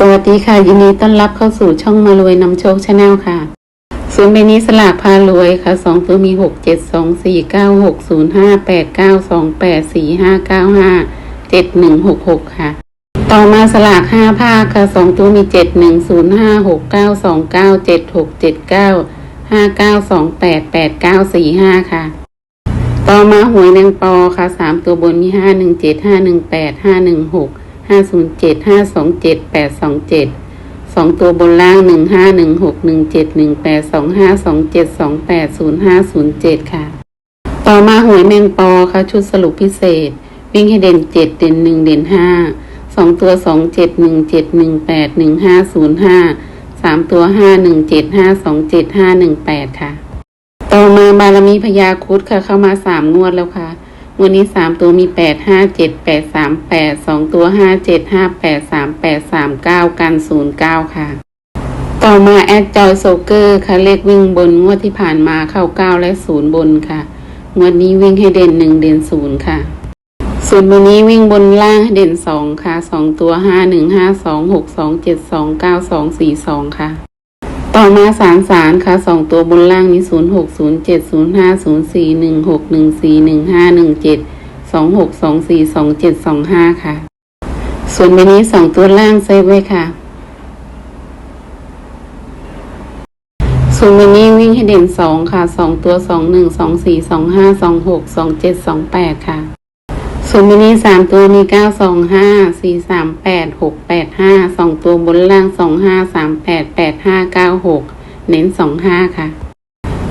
สวัสดีค่ะ ยินดีต้อนรับเข้าสู่ช่องมารวยนำโชคชาแนลค่ะส่วนใบนี้สลากพารวยค่ะสองตัวมีหกเจ็ดสองสี่เก้าหกศูนย์ห้าแปดเก้าสองแปดสี่ห้าเก้าห้าเจ็ดหนึ่งหกหกค่ะ ต่อมาสลากห้าภาคค่ะสองตัวมีเจ็ดหนึ่งศูนย์ห้าหกเก้าสองเก้าเจ็ดหกเจ็ดเก้าห้าเก้าสองแปดแปดเก้าสี่ห้าค่ะ ต่อมาหวยนางปอค่ะสามตัวบนมีห้าหนึ่งเจ็ดห้าหนึ่งแปดห้าหนึ่งหก ห้าศูนย์เจ็ดห้าสองเจ็ดแปดสองเจ็ดสองตัวบนล่างหนึ่งห้าหนึ่งหกหนึ่งเจ็ดหนึ่งแปดสองห้าสองเจ็ดสองแปดศูนย์ห้าศูนย์เจ็ดค่ะ ต่อมาหวยแมงปอค่ะชุดสรุปพิเศษ วิ่งให้เด่นเจ็ดเด่นหนึ่งเด่นห้าสองตัวสองเจ็ดหนึ่งเจ็ดหนึ่งแปดหนึ่งห้าศูนย์ห้าสามตัวห้าหนึ่งเจ็ดห้าสองเจ็ดห้าหนึ่งแปดค่ะ ต่อมาบารมีพญาคุดค่ะเข้ามาสามงวดแล้วค่ะ วดนี้สามตัวมีแปดห้าเจ็ดแปดสามแปดสองตัวห้าเจ็ดห้าแปดสามแปดสามเก้ากันศูนย์เก้าค่ะ ต่อมาแอดจอยโซเกอร์ค่ะเลขวิ่งบนงวดที่ผ่านมาเข้าเก้าและศูนย์บนค่ะ งวดนี้วิ่งให้เด่นหนึ่งเด่นศูนย์ค่ะส่วนวันนี้วิ่งบนล่างให้เด่นสองค่ะสองตัวห้าหนึ่งห้าสองหกสองเจ็ดสองเก้าสองสี่สองค่ะ ต่อมาสามสารค่ะสองตัวบนล่างนี้ศูนย์หกศูนย์เจ็ดศูนย์ห้าศูนย์สี่หนึ่งหกหนึ่งสี่หนึ่งห้าหนึ่งเจ็ดสองหกสองสี่สองเจ็ดสองห้าค่ะ ส่วนใบนี้สองตัวล่างเซฟไว้ค่ะ ส่วนวันนี้วิ่งให้เด่นสองค่ะสองตัวสองหนึ่งสองสี่สองห้าสองหกสองเจ็ดสองแปดค่ะ ส่วนวันนี้สามตัวมีเก้าสองห้าสี่สามแปดหกแปดห้าสองตัวบนล่างสองห้าสามแปดแปดห้าเก้าหกเน้นสองห้าค่ะ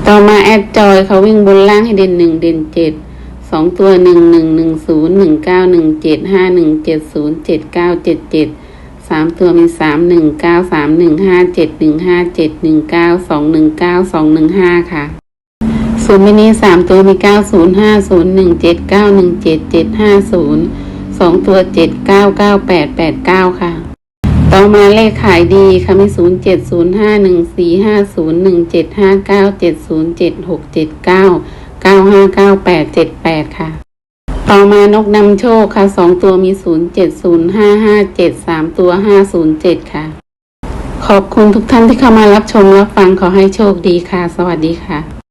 ต่อมาแอดจอยเขาวิ่งบนล่างให้เด่นหนึ่งเด่นเจ็ดสองตัวหนึ่งหนึ่งหนึ่งศูนย์หนึ่งเก้าหนึ่งเจ็ดห้าหนึ่งเจ็ดศูนย์เจ็ดเก้าเจ็ดเจ็ดสามตัวมีสามหนึ่งเก้าสามหนึ่งห้าเจ็ดหนึ่งห้าเจ็ดหนึ่งเก้าสองหนึ่งเก้าสองหนึ่งห้าค่ะ ศูนย์มินิสามตัวมีเก้าศูนย์ห้าศูนย์หนึ่งเจ็ดเก้าหนึ่งเจ็ดเจ็ดห้าศูนย์สองตัวเจ็ดเก้าเก้าแปดแปดเก้าค่ะ ต่อมาเลขขายดีค่ะมีศูนย์เจ็ดศูนย์ห้าหนึ่งสี่ห้าศูนย์หนึ่งเจ็ดห้าเก้าเจ็ดศูนย์เจ็ดหกเจ็ดเก้าเก้าห้าเก้าแปดเจ็ดแปดค่ะ ต่อมานกนำโชคค่ะสองตัวมีศูนย์เจ็ดศูนย์ห้าห้าเจ็ดสามตัวห้าศูนย์เจ็ดค่ะ ขอบคุณทุกท่านที่เข้ามารับชมรับฟังขอให้โชคดีค่ะ สวัสดีค่ะ